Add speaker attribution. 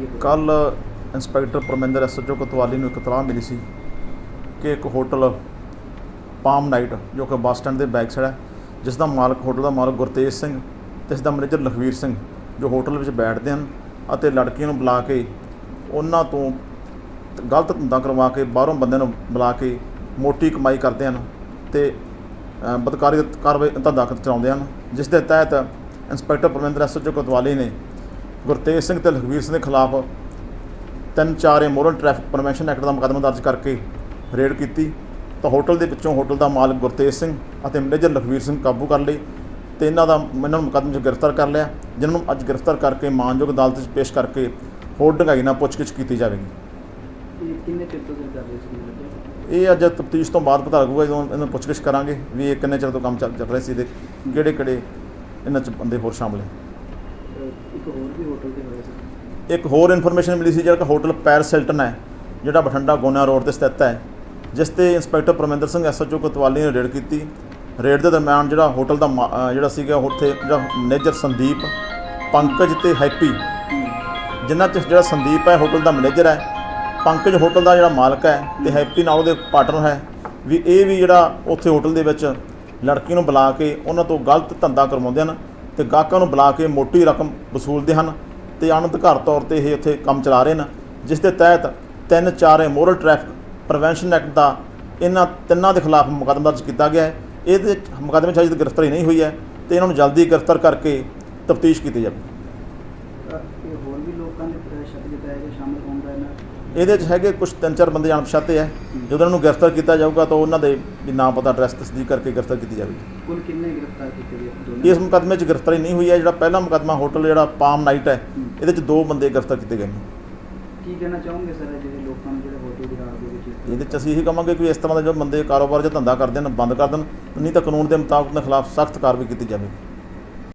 Speaker 1: ਕੀ ਹੈ
Speaker 2: ਕੱਲ inspector Parminder SHO ਕੋਤਵਾਲੀ ਨੂੰ ਇੱਕ ਇਤਲਾਹ ਮਿਲੀ ਸੀ ਕਿ ਇੱਕ ਹੋਟਲ ਪਾਮ ਨਾਈਟ, ਜੋ ਕਿ ਬੱਸ ਸਟੈਂਡ ਦੇ ਬੈਕ ਸਾਈਡ ਹੈ ਜਿਸ ਦਾ ਮਾਲਕ, ਹੋਟਲ ਦਾ ਮਾਲਕ ਗੁਰਤੇਜ ਸਿੰਘ ਤੇ ਇਸ ਦਾ ਮੈਨੇਜਰ ਲਖਵੀਰ ਸਿੰਘ, ਜੋ ਹੋਟਲ ਵਿੱਚ ਬੈਠਦੇ ਹਨ ਅਤੇ ਲੜਕੀਆਂ ਨੂੰ ਬੁਲਾ ਕੇ ਉਹਨਾਂ ਤੋਂ ਗਲਤ ਧੰਦਾ ਕਰਵਾ ਕੇ ਬਾਹਰੋਂ ਬੰਦਿਆਂ ਨੂੰ ਬੁਲਾ ਕੇ ਮੋਟੀ ਕਮਾਈ ਕਰਦੇ ਹਨ ਤੇ ਬਦਕਾਰੀ ਕਾਰਵਾਈ ਧੰਦਾ ਚਲਾਉਂਦੇ ਹਨ ਜਿਸ ਦੇ ਤਹਿਤ ਇੰਸਪੈਕਟਰ ਪਰਮਿੰਦਰ ਐਸਐਚਓ ਕੋਤਵਾਲੀ ਨੇ ਗੁਰਤੇਜ ਸਿੰਘ ਤੇ ਲਖਵੀਰ ਸਿੰਘ ਦੇ ਖਿਲਾਫ ਤਿੰਨ ਚਾਰ ਮੋਰਲ ਟ੍ਰੈਫਿਕ ਪ੍ਰਵੈਂਸ਼ਨ ਐਕਟ ਦਾ ਮੁਕੱਦਮਾ ਦਰਜ ਕਰਕੇ ਰੇਡ ਕੀਤੀ। ਤਾਂ ਹੋਟਲ ਦੇ ਵਿੱਚੋਂ ਹੋਟਲ ਦਾ ਮਾਲਕ ਗੁਰਤੇਜ ਸਿੰਘ ਅਤੇ ਮੈਨੇਜਰ ਲਖਵੀਰ ਸਿੰਘ ਕਾਬੂ ਕਰ ਲਏ ਤੇ ਇਹਨਾਂ ਦਾ ਇਹਨਾਂ ਨੂੰ ਮੁਕੱਦਮੇ 'ਚ ਗ੍ਰਿਫਤਾਰ ਕਰ ਲਿਆ ਜਿਨ੍ਹਾਂ ਨੂੰ ਅੱਜ ਗ੍ਰਿਫਤਾਰ ਕਰਕੇ ਮਾਨਯੋਗ ਅਦਾਲਤ 'ਚ ਪੇਸ਼ ਕਰਕੇ ਹੋਰ ਡੂੰਘਾਈ ਨਾਲ ਪੁੱਛਗਿੱਛ ਕੀਤੀ ਜਾਵੇਗੀ।
Speaker 1: ਇਹ ਕਿੰਨੇ ਚਿਰ ਤੋਂ ਕਰ ਰਹੇ ਸੀ ਲੱਗਿਆ
Speaker 2: ਇਹ ਅੱਜ ਤਫਤੀਸ਼ ਤੋਂ ਬਾਅਦ ਪਤਾ ਲੱਗੂਗਾ ਜਦੋਂ ਇਹਨਾਂ ਨੂੰ ਪੁੱਛਗਿੱਛ ਕਰਾਂਗੇ ਵੀ ਇਹ ਕਿੰਨੇ ਚਿਰ ਤੋਂ ਕੰਮ ਚੱਲ ਚੱਲ ਰਿਹਾ ਸੀ ਤੇ ਕਿਹੜੇ ਕਿਹੜੇ ਇਹਨਾਂ 'ਚ ਬੰਦੇ ਹੋਰ ਸ਼ਾਮਲ ਹੈ
Speaker 1: ਇੱਕ ਹੋਰ ਵੀ ਹੋਟਲ ਤੇ ਹੋਇਆ ਸੀ।
Speaker 2: ਇੱਕ ਹੋਰ ਇਨਫੋਰਮੇਸ਼ਨ ਮਿਲੀ ਸੀ ਜਿਹੜਾ ਕਿ ਹੋਟਲ ਪੈਰਸ ਹਿਲਟਨ ਹੈ, ਜਿਹੜਾ ਬਠਿੰਡਾ ਗੋਨਾ ਰੋਡ ਤੇ ਸਥਿਤ ਹੈ, ਜਿਸ ਤੇ ਇੰਸਪੈਕਟਰ ਪਰਮਿੰਦਰ ਸਿੰਘ ਐਸਐਚਓ ਕੋਤਵਾਲੀ ਨੇ ਰੇਡ ਕੀਤੀ। ਰੇਡ ਦੇ ਦਰਮਿਆਨ ਜਿਹੜਾ ਹੋਟਲ ਦਾ ਮਾ- ਜਿਹੜਾ ਸੀਗਾ ਉੱਥੇ ਜਿਹੜਾ ਮੈਨੇਜਰ ਸੰਦੀਪ, ਪੰਕਜ ਤੇ ਹੈਪੀ, ਜਿਨ੍ਹਾਂ 'ਚ ਜਿਹੜਾ ਸੰਦੀਪ ਹੈ, ਹੋਟਲ ਦਾ ਮੈਨੇਜਰ ਹੈ, ਪੰਕਜ ਹੋਟਲ ਦਾ ਜਿਹੜਾ ਮਾਲਕ ਹੈ ਤੇ ਹੈਪੀ ਨਾਲ ਉਹਦੇ ਪਾਰਟਨਰ ਹੈ, ਵੀ ਇਹ ਵੀ ਜਿਹੜਾ ਉੱਥੇ ਹੋਟਲ ਦੇ ਵਿੱਚ ਲੜਕੀ ਨੂੰ ਬੁਲਾ ਕੇ ਉਹਨਾਂ ਤੋਂ ਗਲਤ ਧੰਦਾ ਕਰਵਾਉਂਦੇ ਹਨ। ਤੇ ਗਾਹਕਾਂ ਨੂੰ ਬੁਲਾ ਕੇ ਮੋਟੀ ਰਕਮ ਵਸੂਲਦੇ ਹਨ ਤੇ ਅਣਅਧਿਕਾਰਤ ਤੌਰ ਤੇ ਇਹ ਉੱਥੇ ਕੰਮ ਚਲਾ ਰਹੇ ਨੇ ਜਿਸ ਦੇ ਤਹਿਤ ਤਿੰਨ ਚਾਰ ਮੋਰਲ ਟ੍ਰੈਫਿਕ ਪ੍ਰੀਵੈਂਸ਼ਨ ਐਕਟ ਦਾ ਇਹਨਾਂ ਤਿੰਨਾਂ ਦੇ ਖਿਲਾਫ ਮੁਕੱਦਮਾ ਦਰਜ ਕੀਤਾ ਗਿਆ ਹੈ। ਇਹਦੇ ਮੁਕੱਦਮੇ 'ਚ ਅਜੇ ਤੱਕ ਗ੍ਰਿਫਤਾਰੀ ਨਹੀਂ ਹੋਈ ਹੈ ਤੇ ਇਹਨਾਂ ਨੂੰ ਜਲਦੀ ਗ੍ਰਿਫਤਾਰ ਕਰਕੇ ਤਫਤੀਸ਼ ਕੀਤੀ ਜਾਵੇ
Speaker 1: ਇਹ ਹੋਰ ਵੀ ਲੋਕਾਂ ਦੇ ਅਹ, ਸ਼ੱਕ ਜਤਾਇਆ ਗਿਆ ਸ਼ਾਮਲ ਹੋਣ ਦਾ ਇਹਨਾਂ
Speaker 2: ਇਹਦੇ 'ਚ ਹੈਗੇ ਕੁਝ ਤਿੰਨ ਚਾਰ ਬੰਦੇ ਅਣਪਛਾਤੇ ਹੈ। ਜਦੋਂ ਇਹਨਾਂ ਨੂੰ ਗ੍ਰਿਫਤਾਰ ਕੀਤਾ ਜਾਊਗਾ ਤਾਂ ਉਹਨਾਂ ਦੇ ਵੀ ਨਾਮ ਪਤਾ ਐਡਰੈਸ ਤਸਦੀਕ ਕਰਕੇ ਗ੍ਰਿਫਤਾਰ ਕੀਤੀ ਜਾਵੇਗੀ
Speaker 1: ਕੁੱਲ ਕਿੰਨੇ ਗ੍ਰਿਫਤਾਰ ਕੀਤੇ ਗਏ ਦੋਨੋਂ
Speaker 2: ਇਸ ਮੁਕੱਦਮੇ 'ਚ ਗ੍ਰਿਫਤਾਰੀ ਨਹੀਂ ਹੋਈ ਹੈ ਜਿਹੜਾ ਪਹਿਲਾ ਮੁਕੱਦਮਾ ਹੋਟਲ ਜਿਹੜਾ ਪਾਮ ਨਾਈਟ ਹੈ ਇਹਦੇ 'ਚ ਦੋ ਬੰਦੇ ਗ੍ਰਿਫਤਾਰ ਕੀਤੇ ਗਏ ਨੇ।
Speaker 1: ਕੀ ਕਹਿਣਾ ਚਾਹੋਗੇ ਸਰ ਜਿਹੜੇ ਲੋਕਾਂ ਨੂੰ ਜਿਹੜੇ ਹੋਟਲ ਦੀ ਰਾਤ ਦੇ ਵਿੱਚ ਇਸ ਤਰ੍ਹਾਂ
Speaker 2: ਇਹਦੇ 'ਚ ਅਸੀਂ ਇਹੀ ਕਹਾਂਗੇ ਕਿ ਇਸ ਤਰ੍ਹਾਂ ਦੇ ਜੋ ਬੰਦੇ ਕਾਰੋਬਾਰ 'ਚ ਧੰਦਾ ਕਰਦੇ ਨੇ ਬੰਦ ਕਰ ਦੇਣ ਨਹੀਂ ਤਾਂ ਕਾਨੂੰਨ ਦੇ ਮੁਤਾਬਕ ਉਹਨਾਂ ਖਿਲਾਫ ਸਖਤ ਕਾਰਵਾਈ ਕੀਤੀ ਜਾਵੇ।